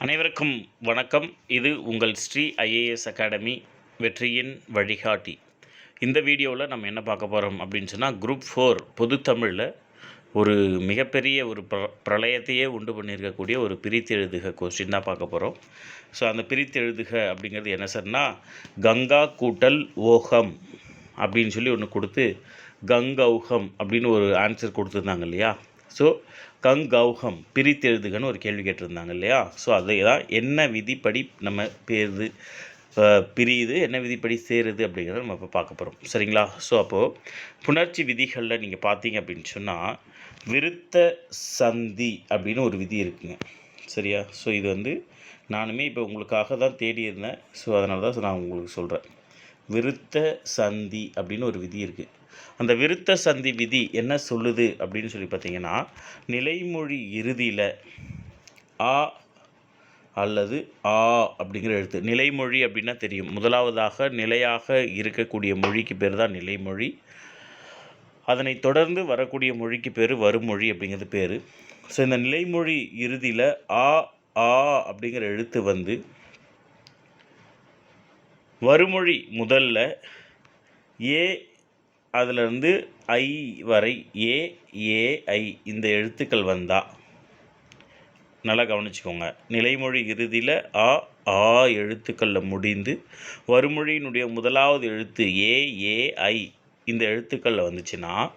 அனைவருக்கும் வணக்கம். இது உங்கள் ஸ்ரீ ஐஏஎஸ் அகாடமி வெற்றியின் வழிகாட்டி. இந்த வீடியோவில் நம்ம என்ன பார்க்க போகிறோம் அப்படின்னு சொன்னால் குரூப் ஃபோர் பொதுத்தமிழில் ஒரு மிகப்பெரிய ஒரு பிர பிரளயத்தையே உண்டு பண்ணியிருக்கக்கூடிய ஒரு பிரித்து எழுதுக கொஸ்டின் தான் பார்க்க போகிறோம் ஸோ அந்த பிரித்து எழுதுக அப்படிங்கிறது என்ன சார்னா கங்கா கூட்டல் ஓகம் அப்படின்னு சொல்லி ஒன்று கொடுத்து கங்கௌகம் அப்படின்னு ஒரு ஆன்சர் கொடுத்துருந்தாங்க இல்லையா? ஸோ கங்கௌகம் பிரித்து எழுதுகன்னு ஒரு கேள்வி கேட்டிருந்தாங்க இல்லையா? ஸோ அதை தான் என்ன விதிப்படி நம்ம பேருது பிரியுது என்ன விதிப்படி சேருது அப்படிங்கிறத நம்ம இப்போ பார்க்க போகிறோம் சரிங்களா? ஸோ அப்போது புணர்ச்சி விதிகளில் நீங்கள் பார்த்தீங்க அப்படின்னு சொன்னால் விருத்த சந்தி அப்படின்னு ஒரு விதி இருக்குங்க. சரியா? ஸோ இது வந்து நானுமே இப்போ உங்களுக்காக தான் தேடி இருந்தேன் ஸோ அதனால தான் நான் உங்களுக்கு சொல்கிறேன் விருத்த சந்தி அப்படின்னு ஒரு விதி இருக்குது அந்த விருத்த சந்தி விதி என்ன சொல்லுது அப்படின்னு சொல்லி பார்த்தீங்கன்னா நிலைமொழி இறுதியில் ஆ அல்லது ஆ அப்படிங்கிற எழுத்து. நிலைமொழி அப்படின்னா தெரியும். முதலாவதாக நிலையாக இருக்கக்கூடிய மொழிக்கு பேர் தான் நிலைமொழி. அதனை தொடர்ந்து வரக்கூடிய மொழிக்கு பேர் வருமொழி அப்படிங்கிறது பேர். ஸோ இந்த நிலைமொழி இறுதியில் ஆ ஆ அப்படிங்கிற எழுத்து வந்து வருமொழி முதல்ல ஏ அதிலிருந்து ஐ வரை ஏ ஏ ஐ இந்த எழுத்துக்கள் வந்தால் நல்லா கவனிச்சுக்கோங்க. நிலைமொழி இறுதியில் ஆ ஆ எழுத்துக்களில் முடிந்து வருமொழியினுடைய முதலாவது எழுத்து ஏ ஏ ஐ இந்த எழுத்துக்களில் வந்துச்சுன்னா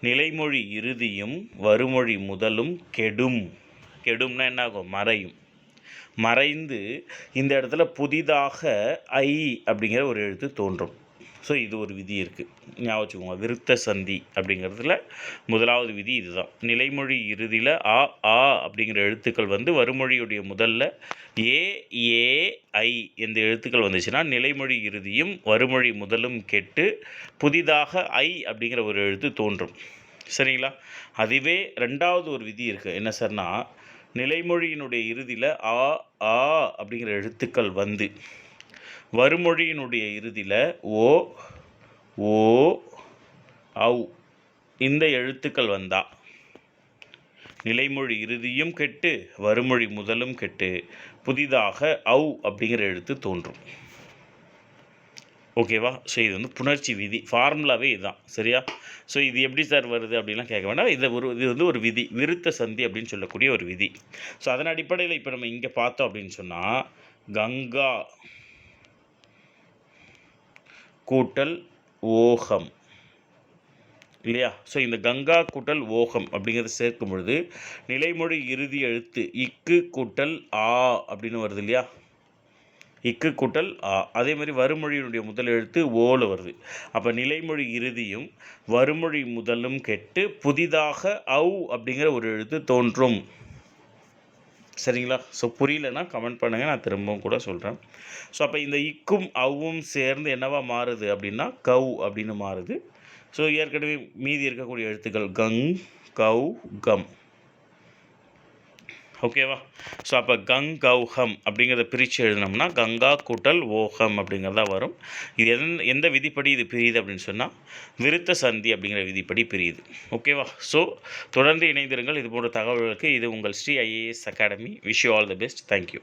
நிலைமொழி இறுதியும் வருமொழி முதலும் கெடும். கெடும்னா என்ன ஆகும் மறையும். மறைந்து இந்த இடத்துல புதிதாக ஐ அப்படிங்கிற ஒரு எழுத்து தோன்றும். ஸோ இது ஒரு விதி இருக்குது ஞாபகம் வச்சுக்கோங்க. விருத்த சந்தி அப்படிங்கிறதுல முதலாவது விதி இதுதான். நிலைமொழி இறுதியில் ஆ ஆ அப்படிங்கிற எழுத்துக்கள் வந்து வருமொழியுடைய முதல்ல ஏ ஏ ஐ இந்த எழுத்துக்கள் வந்துச்சுன்னா நிலைமொழி இறுதியும் வருமொழி முதலும் கெட்டு புதிதாக ஐ அப்படிங்கிற ஒரு எழுத்து தோன்றும். சரிங்களா? அதுவே ரெண்டாவது ஒரு விதி இருக்குது என்ன சார்னா நிலைமொழியினுடைய இறுதியில் ஆ ஆ அப்படிங்கிற எழுத்துக்கள் வந்து. வருமொழியினுடைய இறுதியில் ஓ ஓ ஔ இந்த எழுத்துக்கள் வந்தா. நிலைமொழி இறுதியும் கெட்டு வருமொழி முதலும் கெட்டு புதிதாக ஔ அப்படிங்கிற எழுத்து தோன்றும். ஓகேவா? ஸோ இது வந்து புணர்ச்சி விதி. ஃபார்முலாவே இதுதான் சரியா? ஸோ இது எப்படி சார் வருது அப்படின்லாம் கேட்க வேண்டாம். இது ஒரு இது வந்து ஒரு விதி. விருத்த சந்தி அப்படின்னு சொல்லக்கூடிய ஒரு விதி. ஸோ அதன் அடிப்படையில் இப்போ நம்ம இங்கே பார்த்தோம் அப்படின்னு சொன்னால் கங்கா கூட்டல் ஓகம். இல்லையா? ஸோ இந்த கங்கா கூட்டல் ஓகம் அப்படிங்கிறத சேர்க்கும் பொழுது நிலைமொழி இறுதி எழுத்து இக்கு கூட்டல் ஆ அப்படின்னு வருது இல்லையா? இக்கு கூட்டல் ஆ அதே மாதிரி வருமொழியினுடைய முதல் எழுத்து ஓல வருது. அப்போ நிலைமொழி இறுதியும் வருமொழி முதலும் கெட்டு புதிதாக அவு அப்படிங்கிற ஒரு எழுத்து தோன்றும். சரிங்களா? ஸோ புரியலன்னா கமெண்ட் பண்ணுங்கள் நான் திரும்பவும் கூட சொல்கிறேன் ஸோ அப்போ இந்த இக்கும் அவ்வும் சேர்ந்து என்னவா மாறுது அப்படின்னா கவ் அப்படின்னு மாறுது. ஸோ ஏற்கனவே மீதி இருக்கக்கூடிய எழுத்துக்கள் கங் கவ் கம். ஓகேவா ஸோ அப்போ கங் அப்படிங்கிறத பிரித்து எழுதினோம்னா கங்கா கூட்டல் ஓஹம் அப்படிங்கிறதா வரும். இது எந் எந்த விதிப்படி இது பிரியுது அப்படின்னு சொன்னால் விருத்த சந்தி அப்படிங்கிற விதிப்படி பிரியுது. ஓகேவா ஸோ தொடர்ந்து இணைந்திருங்கள். இது போன்ற தகவல்களுக்கு இது உங்கள் Sri IAS academy. Wish you all the best thank you